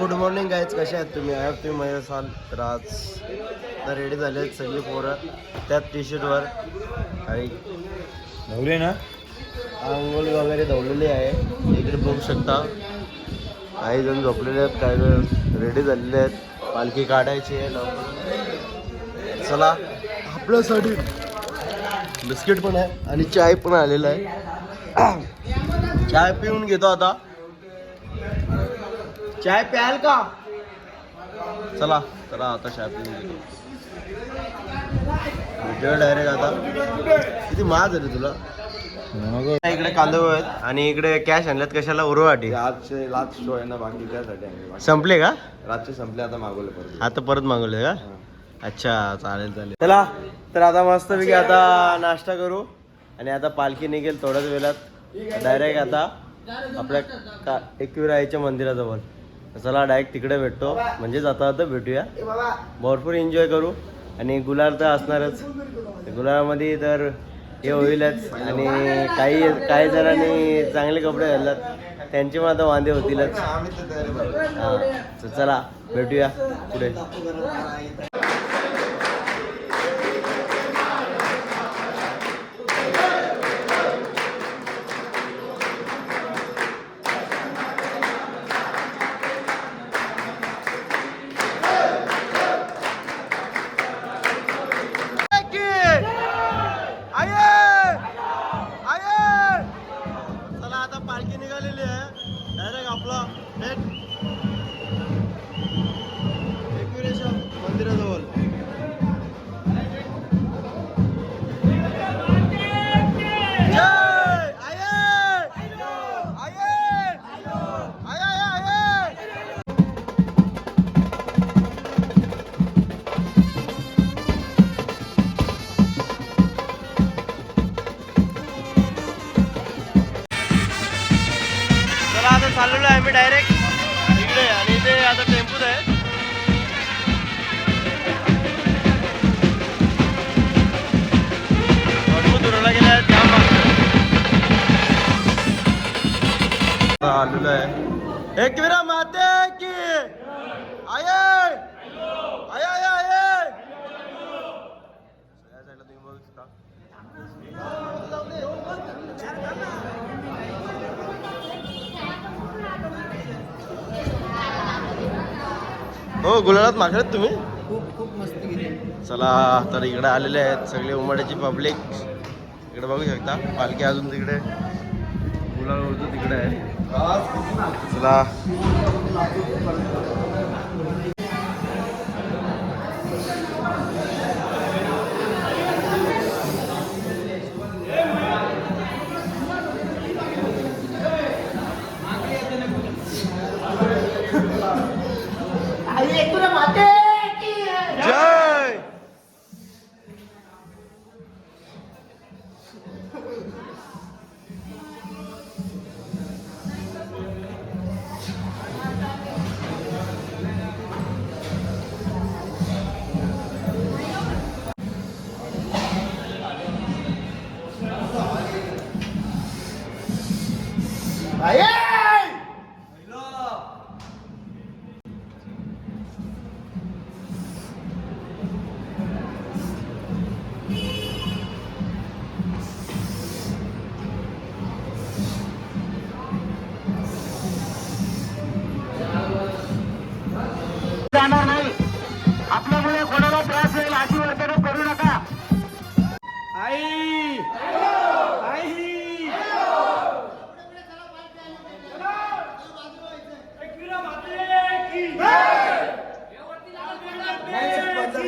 Good morning गायच कसे आहेत तुम्ही? आय तुम्ही मजा असाल. तर आज तर रेडी झाले आहेत सगळी पोरं. त्यात टी शर्टवर काही नवरे ना? आंघोळी वगैरे धवलेली आहे. इकडे बघू शकता. काही जण झोपलेले आहेत काही जण रेडी झालेले आहेत. पालखी काढायची आहे लवकर. चला. आपल्यासाठी बिस्किट पण आहे. आणि चाय पण आलेला आहे. चाय पिऊन घेतो आता. चाय प्याल का? चला चला आता चाय पिऊन डायरेक्ट आता. किती महाग रे तुला? इकडे कांदे आहेत. आणि इकडे कॅश आणल्यात कशाला? उरवाटी. आजचे लास्ट शो आहे ना बाकी त्यासाठी संपले का? रातचे संपले आता मागवले परत. आता परत मागवले का? अच्छा चालेल चालेल. चला तर आता मस्तपैकी आता नाश्ता करू. आणि आता पालखी निघेल थोड्याच वेळात. डायरेक्ट आता आपल्या का एकविराईच्या मंदिराजवळ. चला डायरेक्ट तिकडे भेटतो. म्हणजेच आता आता भेटूया. भरपूर एन्जॉय करू. आणि गुलाल तर असणारच. गुलालामध्ये तर हे होईलच. आणि काही काही जणांनी चांगले कपडे घालतात. त्यांचे पण आता वांदे होतीलच. हा तर चला भेटूया पुढे. मंदिराजवळ. आता चाललेलो आहे आम्ही डायरेक्ट इकडे आणि इथे आता टेम्पोच आहे. आलेलो आहे. एक विरा माते की. आये. आये आये आये. साईडला तुम्ही बघू शकता. हो गुलाबात मागत तुम्ही? चला तर इकडे आलेले आहेत सगळे उमाड्याची पब्लिक इकडे बघू शकता. पालखी अजून तिकडे. गुलाब तिकडे आहे. चला जाणार नाही. आपल्यामुळे कोणाला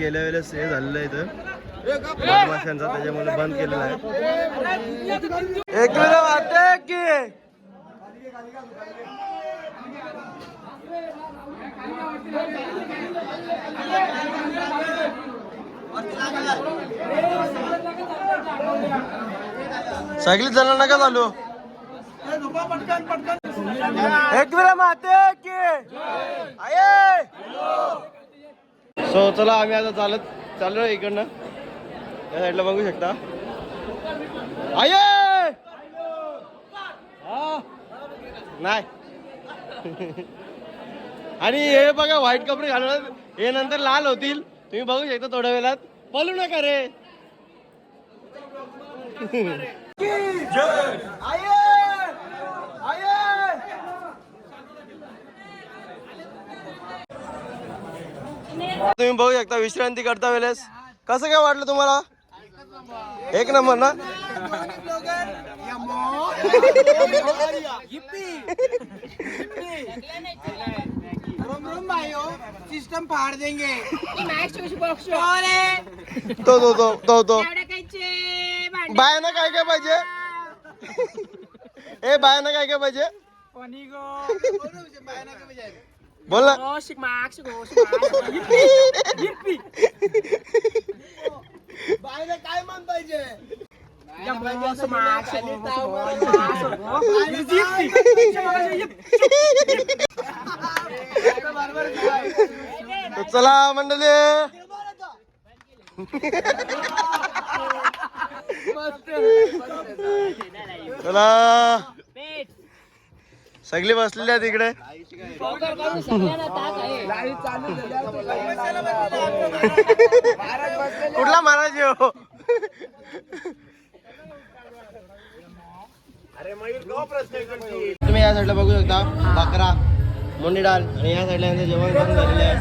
गेल्या वेळेस हे झालेलं आहे इथं. मधमाशांचा त्याच्यामुळे बंद केलेला आहे. एकविरा की. सगळी जण नका चालू. एक विरा माते की. आये. सो चला आम्ही आता चालत चाललो इकडनं. या साईडला बघू शकता. आये नाही. आणि हे बघा व्हाईट कपडे घालून हे नंतर लाल होतील. तुम्ही बघू शकता थोड्या वेळात. बोलू नका रे. तुम्ही बघू शकता विश्रांती करता वेळेस. कसं काय वाटलं तुम्हाला? एक नंबर ना? सिस्टम फाड़ देंगे. तो तो तो तो तो. बायानं काय काय पाहिजे? ए बायानं काय काय पाहिजे? बोल ना काय मान पाहिजे तर चला मंडळी चला सगळी बसलेल्या आहेत इकडे. कुठला महाराज हो तुम्ही या साईडला बघू शकता. बकरा मुंडी डाल आणि या साईडला यांचं जेवण करून झालेलं आहे.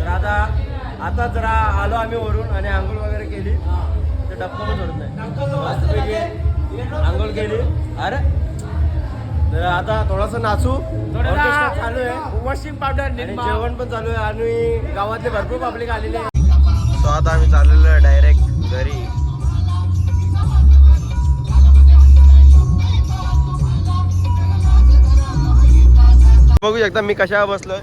तर आता आता जरा आलो आम्ही वरून आणि आंघोळ वगैरे केली. तर डप्पा पण सोडत नाही. मस्तपैकी आंघोळ केली. अरे तर आता थोडासा नाचू. चालू आहे. वॉशिंग पावडर जेवण पण चालू आहे. आणि गावातले भरपूर पब्लिक आलेले सो आता आम्ही चाललेलो आहे डायरेक्ट घरी. बघू शकता मी कशा बसलोय.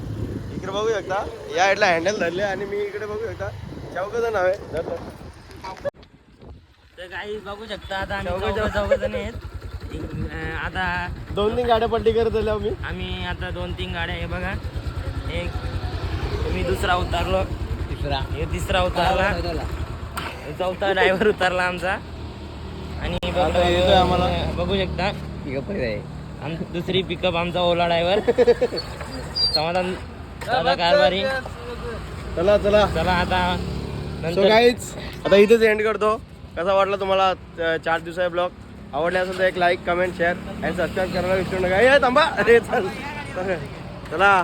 इकडे बघू शकता. या साईडला हँडल धरले आणि मी इकडे बघू शकता. नाव आहे धरलं तर काही बघू शकता आता चौघं जण आहेत. आता दोन तीन गाड्या पलटी करत आल्या मी आम्ही आता दोन तीन गाड्या हे बघा. एक मी दुसरा उतारलो. तिसरा. हे तिसरा उतारला. चौथा ड्रायव्हर उतारला आमचा. आणि आम्हाला. बघू शकता. आम दुसरी पिकअप आमचा ओला ड्रायव्हर समाधान दादा कारभारी. चला. चला चला. आता सो नंतर आता इथेच एंड करतो. कसा वाटला तुम्हाला अं, चार दिवसाचा ब्लॉग आवडले असेल तर एक लाईक कमेंट शेअर आणि सबस्क्राईब करायला विसरू नका. ए थांबा. अरे चल. चला.